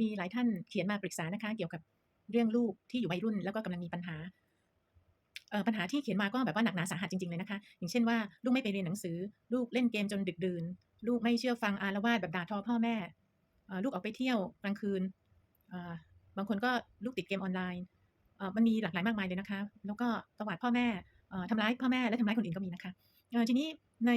มีหลายท่านเขียนมาปรึกษานะคะ เกี่ยวกับเรื่องลูกที่อยู่วัยรุ่น แล้วก็กำลังมีปัญหาเอ่อปัญหาที่เขียนมาก็แบบว่าหนักหนาสาหัสจริงๆเลยนะคะ อย่างเช่นว่าลูกไม่ไปเรียนหนังสือ ลูกเล่นเกมจนดึกดื่น ลูกไม่เชื่อฟังอารวาสแบบด่าทอพ่อแม่เออลูกออกไปเที่ยวกลางคืนเออบางคนก็ลูกติดเกมออนไลน์เอ่อมันมีหลากหลายมากมายเลยนะคะ แล้วก็ประวัติพ่อแม่เออทำร้ายพ่อแม่และทำร้ายคนอื่นก็มีนะคะเออทีนี้ใน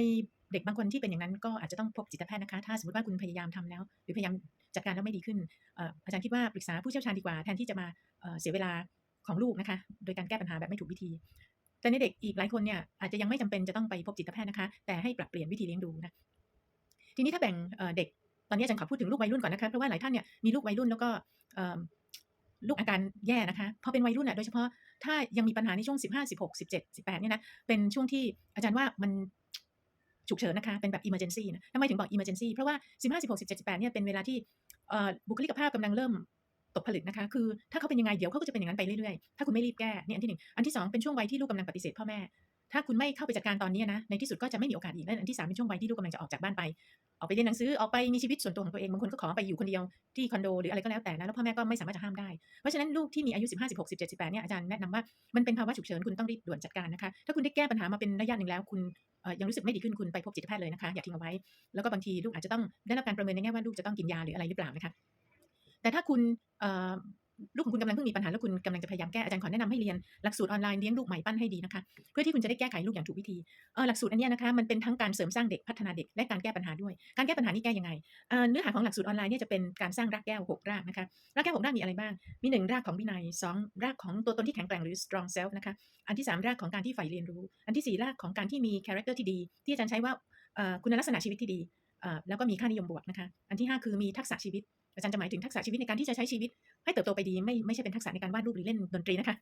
เด็กบางคนที่เป็นอย่างนั้นก็อาจจะต้องพบจิตแพทย์นะคะ ถ้าสมมติว่าคุณพยายามทำแล้ว หรือพยายาม จัดการแล้วไม่ดีขึ้นอ่ออาจารย์คิดว่าปรึกษาผู้เชี่ยวชาญดีกว่าแทนที่จะมาเสียเวลาของลูกนะคะ โดยการแก้ปัญหาแบบไม่ถูกวิธี แต่ในเด็กอีกหลายคนเนี่ยอาจจะยังไม่จำเป็นจะต้องไปพบจิตแพทย์นะคะ แต่ให้ปรับเปลี่ยนวิธีเลี้ยงดูนะทีนี้ถ้าแบ่งเด็กตอนนี้อาจารย์ขอพูดถึงลูกวัยรุ่นก่อนนะคะเพราะว่าหลายท่านเนี่ยมีลูกวัยรุ่นแล้วก็ลูกอาการแย่นะคะพอเป็นวัยรุ่นอะโดยเฉพาะถ้ายังมีปัญหาในช่วง 15 16 17 18เนี่ยนะเป็นช่วงที่อาจารย์ว่ามัน ฉุกเฉินนะคะ เป็นแบบ emergency นะทำไมถึงบอก emergency เพราะว่า 15 16 17 18เนี่ยเป็นเวลาที่บุคลิกภาพกำลังเริ่มตกผลึกนะคะ คือถ้าเขาเป็นยังไงเดี๋ยวเขาก็จะเป็นอย่างนั้นไปเรื่อยๆ ถ้าคุณไม่รีบแก้นี่อันที่หนึ่งอันที่สองเป็นช่วงวัยที่ลูกกำลังปฏิเสธพ่อแม่ ถ้าคุณไม่เข้าไปจัดการตอนนี้นะ ในที่สุดก็จะไม่มีโอกาสอีกและอันที่สามเป็นช่วงวัยที่ลูกกำลังจะออกจากบ้านไป ออกไปเรียนหนังสือ ออกไปมีชีวิตส่วนตัวของตัวเอง บางคนก็ขอไปอยู่คนเดียวที่คอนโดหรืออะไรก็แล้วแต่นะ แล้วพ่อแม่ก็ไม่สามารถจะห้ามได้ เพราะฉะนั้นลูกที่มีอายุ 15 16 17 18เนี่ยอาจารย์แนะนำว่ามันเป็นภาวะฉุกเฉินคุณต้องรีบด่วนจัดการนะคะ ถ้าคุณได้แก้ปัญหามาเป็นระยะหนึ่งแล้วคุณยังรู้สึกไม่ดีขึ้นคุณไปพบจิตแพทย์เลยนะคะอย่าทิ้งเอาไว้ แล้วก็บางทีลูกอาจจะต้องได้รับการประเมินในแง่ว่าลูกจะต้องกินยาหรืออะไรหรือเปล่านะคะแต่ถ้าคุณ ลูกของคุณกำลังเพิ่งมีปัญหาแล้วคุณกำลังจะพยายามแก้อาจารย์ขอแนะนำให้เรียนหลักสูตรออนไลน์เลี้ยงลูกใหม่ปั้นให้ดีนะคะเพื่อที่คุณจะได้แก้ไขลูกอย่างถูกวิธีเออหลักสูตรอันนี้นะคะมันเป็นทั้งการเสริมสร้างเด็กพัฒนาเด็กและการแก้ปัญหาด้วย การแก้ปัญหานี้แก้ยังไงเอ่อเนื้อหาของหลักสูตรออนไลน์เนี่ยจะเป็นการสร้างรากแก้วหกรากนะคะรากแก้วหกรากมีอะไรบ้าง มีหนึ่งรากของวินัยสองรากของตัวตนที่แข็งแกร่งหรือ strong self นะคะอันที่สามรากของการที่ใฝ่เรียนรู้ อันที่สี่รากของการที่มี character ที่ดี ที่อาจารย์ใช้ว่าคุณลักษณะชีวิตที่ดี แล้วก็มีค่านิยมบวกนะคะ อันที่ห้าคือมีทักษะชีวิต อาจารย์จะหมายถึงทักษะชีวิตในการที่จะใช้ชีวิต ให้เติบโตไปดีไม่ไม่ใช่เป็นทักษะในการวาดรูปหรือเล่นดนตรีนะคะ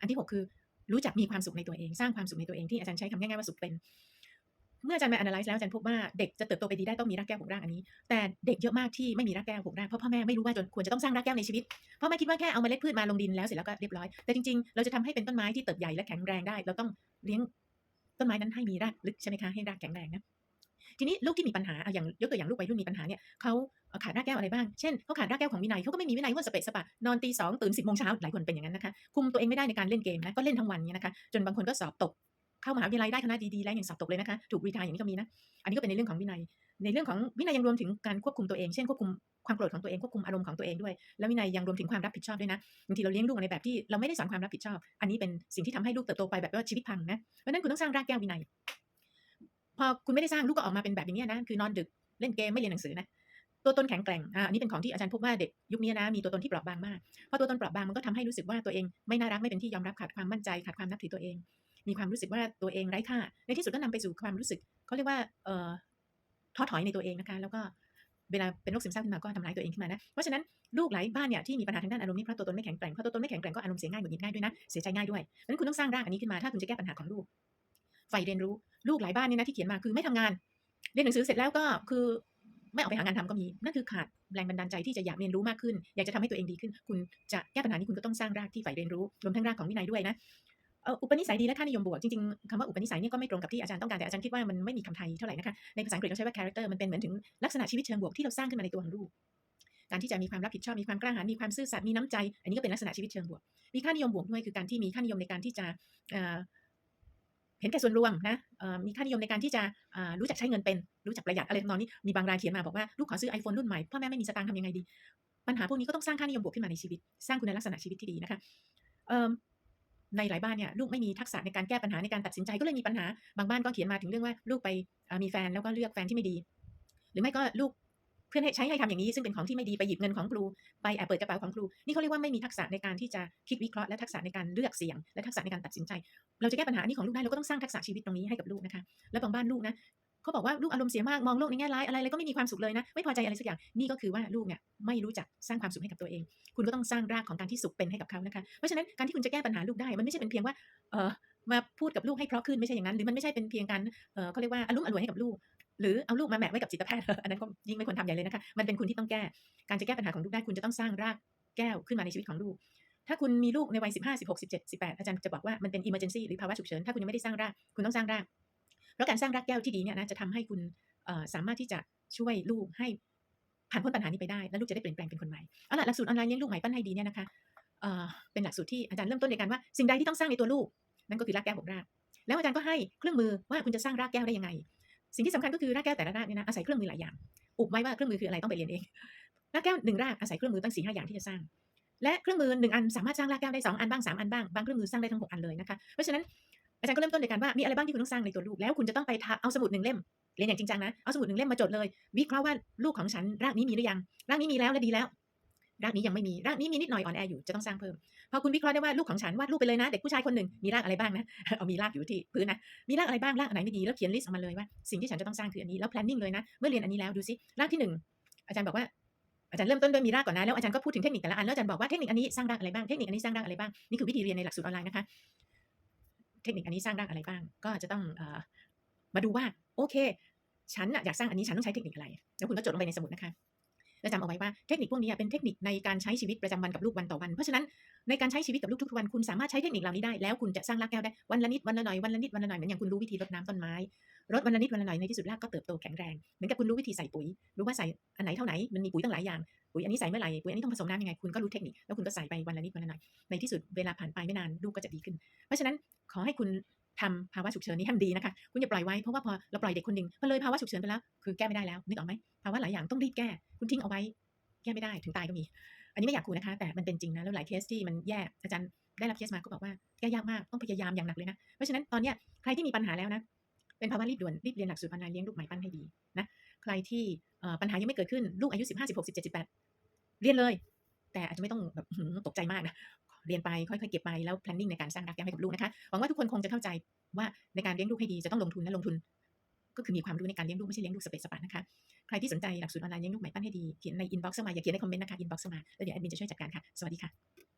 อันที่หกคือรู้จักมีความสุขในตัวเอง สร้างความสุขในตัวเองที่อาจารย์ใช้คำง่ายๆว่าสุขเป็น เมื่ออาจารย์มา analyze แล้วอาจารย์พบว่าเด็กจะเติบโตไปดีได้ต้องมีรากแก้วหกรากอันนี้ แต่เด็กเยอะมากที่ไม่มีรากแก้วหกรากเพราะพ่อแม่ไม่รู้ว่าจนควรจะต้องสร้างรากแก้วในชีวิตพ่อแม่คิดว่าแค่เอาเมล็ดพืชมาลงดินแล้วเสร็จแล้วก็เรียบร้อย แต่จริงๆ เราจะทำให้เป็นต้นไม้ที่เติบใหญ่และแข็งแรงได้ เราต้องเลี้ยงต้นไม้นั้นให้มีรากลึกใช่ไหมคะให้รากแข็งแรงนะ ทีนี้ลูกที่มีปัญหาเอาอย่างยกตัวอย่างลูกวัยรุ่นมีปัญหาเนี่ยเขาขาดรากแก้วอะไรบ้าง เช่นเขาขาดรากแก้วของวินัยเขาก็ไม่มีวินัยว่าสเปะสปะนอนตีสองตื่นสิบโมงเช้าหลายคนเป็นอย่างนั้นนะคะคุมตัวเองไม่ได้ในการเล่นเกมนะก็เล่นทั้งวันเนี่ยนะคะจนบางคนก็สอบตกเข้ามหาวิทยาลัยได้คณะดีๆแล้วยังสอบตกเลยนะคะถูกรีทายอย่างนี้ก็มีนะอันนี้ก็เป็นในเรื่องของวินัย ในเรื่องของวินัยยังรวมถึงการควบคุมตัวเองเช่นควบคุมความโกรธของตัวเองควบคุมอารมณ์ของตัวเองด้วย แล้ววินัยยังรวมถึงความรับผิดชอบด้วยนะบางทีเราเลี้ยงลูกในแบบที่เราไม่ได้สอนความรับผิดชอบ อันนี้เป็นสิ่งที่ทำให้ลูกเติบโตไปแบบว่าชีวิตพังนะเพราะนั้นคุณต้องสร้างรากแก้ววินัย อคุณไม่ได้สร้างลูกก็ออกมาเป็นแบบนี้นะคือนอนดึกเล่นเกมไม่เรียนหนังสือนะตัวตนแข็งแกร่งอ่าอันนี้เป็นของที่อาจารย์พบว่าเด็กยุคนี้นะมีตัวตนที่เปราะบางมากพอตัวตนเปราะบางมันก็ทำให้รู้สึกว่าตัวเองไม่น่ารักไม่เป็นที่ยอมรับขาดความมั่นใจขาดความนับถือตัวเอง มีความรู้สึกว่าตัวเองไร้ค่า ในที่สุดก็นำไปสู่ความรู้สึกเขาเรียกว่าเอ่อท้อถอยในตัวเองนะคะ แล้วก็เวลาเป็นโรคซึมเศร้าขึ้นมาก็ทำร้ายตัวเองขึ้นมานะ เพราะฉะนั้นลูกหลายบ้านเนี่ยที่มีปัญหาทางด้านอารมณ์นี่เพราะตัวตนไม่แข็งแกร่ง เพราะตัวตนไม่แข็งแกร่งก็อารมณ์เสียง่ายหงุดหงิดง่ายด้วยนะ เสียใจง่ายด้วย เพราะฉะนั้นคุณต้องสร้างรากอันนี้ขึ้นมา ถ้าคุณจะแก้ปัญหาของลูก ใฝ่เรียนรู้ลูกหลายบ้านเนี่ยนะที่เขียนมาคือไม่ทำงาน เรียนหนังสือเสร็จแล้วก็คือไม่ออกไปหางานทำก็มี นั่นคือขาดแรงบันดาลใจที่จะอยากเรียนรู้มากขึ้น อยากจะทำให้ตัวเองดีขึ้น คุณจะแก้ปัญหานี้คุณก็ต้องสร้างรากที่ใฝ่เรียนรู้รวมทั้งรากของวินัยด้วยนะอุปนิสัยดีและค่านิยมบวกจริงๆคำว่าอุปนิสัยเนี่ยก็ไม่ตรงกับที่อาจารย์ต้องการแต่อาจารย์คิดว่ามันไม่มีคำไทยเท่าไหร่นะคะในภาษาอังกฤษเราใช้ว่า character มันเป็นเหมือนถึงลักษณะชีวิตเชิงบวกที่เราสร้างขึ้นมาในตัวของลูกการที่จะมีความรับผิดชอบมีความกล้าหาญมีความซื่อสัตย์มีน้ำใจ อันนี้ก็เป็นลักษณะชีวิตเชิงบวก มีค่านิยมบวกด้วยคือการที่มีค่านิยมในการที่จะ เห็นแก่ส่วนรวมนะมีค่านิยมในการที่จะรู้จักใช้เงินเป็น รู้จักประหยัดอะไรทำนองนี้ มีบางรายเขียนมาบอกว่าลูกขอซื้อ iPhone รุ่นใหม่ พ่อแม่ไม่มีสตางค์ทำยังไงดี ปัญหาพวกนี้ก็ต้องสร้างค่านิยมบวกขึ้นมาในชีวิต สร้างคุณลักษณะชีวิตที่ดีนะคะในหลายบ้านเนี่ยลูกไม่มีทักษะในการแก้ปัญหาในการตัดสินใจก็เลยมีปัญหา บางบ้านก็เขียนมาถึงเรื่องว่าลูกไปมีแฟนแล้วก็เลือกแฟนที่ไม่ดี หรือไม่ก็ลูก เพื่อนให้ใช้ให้ทำอย่างนี้ซึ่งเป็นของที่ไม่ดีไปหยิบเงินของครูไปแอบเปิดกระเป๋าของครูนี่เขาเรียกว่าไม่มีทักษะในการที่จะคิดวิเคราะห์และทักษะในการเลือกเสียง และทักษะในการตัดสินใจ เราจะแก้ปัญหานี้ของลูกได้เราก็ต้องสร้างทักษะชีวิตตรงนี้ให้กับลูกนะคะแล้วบางบ้านลูกนะเขาบอกว่าลูกอารมณ์เสียมากมองโลกในแง่ร้ายอะไรเลยก็ไม่มีความสุขเลยนะไม่พอใจอะไรสักอย่างนี่ก็คือว่าลูกเนี่ยไม่รู้จักสร้างความสุขให้กับตัวเอง คุณก็ต้องสร้างรากของการที่สุขเป็นให้กับเขานะคะเพราะฉะนั้นการที่คุณจะแก้ปัญหาลูกได้มันไม่ใช่เป็นเพียงว่าเออมาพูดกับลูกให้เพราะขึ้นไม่ใช่อย่างนั้น หรือมันไม่ใช่เป็นเพียงการเออเขาเรียกว่าอารมณ์อร่วยให้กับลูก หรือเอาลูกมาแหมะไว้กับจิตแพทย์อันนั้นก็ยิ่งไม่ควรทำใหญ่เลยนะคะ มันเป็นคุณที่ต้องแก้ การจะแก้ปัญหาของลูกได้คุณจะต้องสร้างรากแก้วขึ้นมาในชีวิตของลูก ถ้าคุณมีลูกในวัย 15 16 17 18 อาจารย์จะบอกว่ามันเป็น emergency หรือภาวะฉุกเฉิน ถ้าคุณยังไม่ได้สร้างราก คุณต้องสร้างราก เพราะการสร้างรากแก้วที่ดีเนี่ยนะจะทำให้คุณสามารถที่จะช่วยลูกให้ผ่านพ้นปัญหานี้ไปได้ แล้วลูกจะได้เปลี่ยนแปลงเป็นคนใหม่ เอาล่ะหลักสูตรออนไลน์เลี้ยงลูกใหม่ปั้นให้ดีเนี่ยนะคะเอ่อเป็นหลักสูตรที่อาจารย์เริ่มต้นในการว่าสิ่งใดที่ต้องสร้างในตัวลูก นั่นก็คือรากแก้วหกราก แล้วอาจารย์ก็ให้เครื่องมือว่าคุณจะสร้างรากแก้วได้ยังไง สิ่งที่สำคัญก็คือรากแก้วแต่ละรากเนี่ยนะอาศัยเครื่องมือหลายอย่างอุบไว้ว่าเครื่องมือคืออะไรต้องไปเรียนเองรากแก้วหนึ่งรากอาศัยเครื่องมือตั้งสี่ห้าอย่างที่จะสร้าง และเครื่องมือหนึ่งอันสามารถสร้างรากแก้วได้สองอันบ้างสามอันบ้างบางเครื่องมือสร้างได้ทั้งหกอันเลยนะคะเพราะฉะนั้นอาจารย์ก็เริ่มต้นในการว่ามีอะไรบ้างที่คุณต้องสร้างในตัวลูกแล้วคุณจะต้องไปทำเอาสมุดหนึ่งเล่มเรียนอย่างจริงจังนะเอาสมุดหนึ่งเล่มมาจดเลยวิเคราะห์ว่าลูกของฉันรากนี้มีหรือยังรากนี้มีแล้วและดีแล้ว รากนี้ยังไม่มีรากนี้มีนิดหน่อยอ่อนแออยู่จะต้องสร้างเพิ่มพอคุณวิเคราะห์ได้ว่าลูกของฉันวาดรูปไปเลยนะ เด็กผู้ชายคนหนึ่งมีรากอะไรบ้างนะเอามีรากอยู่ที่พื้นนะมีรากอะไรบ้างรากอันไหนไม่ดีแล้วเขียนลิสต์ออกมาเลยว่าสิ่งที่ฉันจะต้องสร้างคืออันนี้แล้ว planning เลยนะเมื่อเรียนอันนี้แล้วดูซิรากที่หนึ่งอาจารย์บอกว่าอาจารย์เริ่มต้นด้วยมีรากก่อนนะแล้วอาจารย์ก็พูดถึงเทคนิคแต่ละอันแล้วอาจารย์บอกว่าเทคนิคอันนี้สร้างรากอะไรบ้างเทคนิคอันนี้สร้างรากอะไรบ้างนี่คือวิธีเรียนในหลักสูตรออนไลน์นะคะเทคนิคอันนี้สร้างรากอะไรบ้าง ก็จะต้องอมาดูว่าโอเค ฉันอยากสร้างอันนี้ฉันต้องใช้เทคนิคอะไรแล้วคุณก็จดลงไปในสมุดนะคะ แล้วจำเอาไว้ว่าเทคนิคพวกนี้เป็นเทคนิคในการใช้ชีวิตประจำวันกับลูกวันต่อวัน เพราะฉะนั้นในการใช้ชีวิตกับลูกทุกๆวันคุณสามารถใช้เทคนิคเหล่านี้ได้แล้วคุณจะสร้างรากแก้วได้วันละนิดวันละหน่อยวันละนิดวันละหน่อยเหมือนอย่างคุณรู้วิธีรดน้ำต้นไม้รดวันละนิดวันละหน่อยในที่สุดรากก็เติบโตแข็งแรงเหมือนกับคุณรู้วิธีใส่ปุ๋ย รู้ว่าใส่อันไหนเท่าไหนมันมีปุ๋ยตั้งหลายอย่างปุ๋ยอันนี้ใส่เมื่อไหร่ปุ๋ยอันนี้ต้องผสมน้ำยังไงคุณก็รู้เทคนิคแล้วคุณก็ใส่ไปวันละนิดวันละหน่อยในที่สุดเวลาผ่านไปไม่นานลูกก็จะดีขึ้น เพราะฉะนั้นขอให้คุณ ทำภาวะฉุกเฉินนี้ให้มันดีนะคะ คุณอย่าปล่อยไว้ เพราะว่าพอเราปล่อยเด็กคนหนึ่งพอเลยภาวะฉุกเฉินไปแล้ว คือแก้ไม่ได้แล้ว นึกออกไหมภาวะหลายอย่างต้องรีบแก้ คุณทิ้งเอาไว้ แก้ไม่ได้ถึงตายก็มี อันนี้ไม่อยากขู่นะคะ แต่มันเป็นจริงนะ แล้วหลายเคสที่มันแย่ อาจารย์ได้รับเคสมาก็บอกว่าแก้ยากมาก ต้องพยายามอย่างหนักเลยนะ เพราะฉะนั้นตอนเนี้ยใครที่มีปัญหาแล้วนะ เป็นภาวะรีบด่วนรีบเรียนหลักสูตรออนไลน์เลี้ยงลูกใหม่ปั้นให้ดีนะ ใครที่ปัญหายังไม่เกิดขึ้นลูกอายุสิบห้าสิบหกสิบเจ็ดสิบแปดเรียนเลย แต่อาจจะไม่ต้องแบบตกใจมากนะ เรียนไปค่อยๆเก็บไปแล้ว planning ในการสร้างรักแก้ให้กับลูกนะคะหวังว่าทุกคนคงจะเข้าใจว่าในการเลี้ยงลูกให้ดีจะต้องลงทุนและลงทุน ก็คือมีความรู้ในการเลี้ยงลูกไม่ใช่เลี้ยงลูกสเปซสปานะคะใครที่สนใจหลักสูตรออนไลน์เลี้ยงลูกใหม่ปั้นให้ดีเขียนในอินบ็อกซ์มาอย่าเขียนในคอมเมนต์นะคะอินบ็อกซ์มาแล้วเดี๋ยวแอดมินจะช่วยจัดการค่ะสวัสดีค่ะ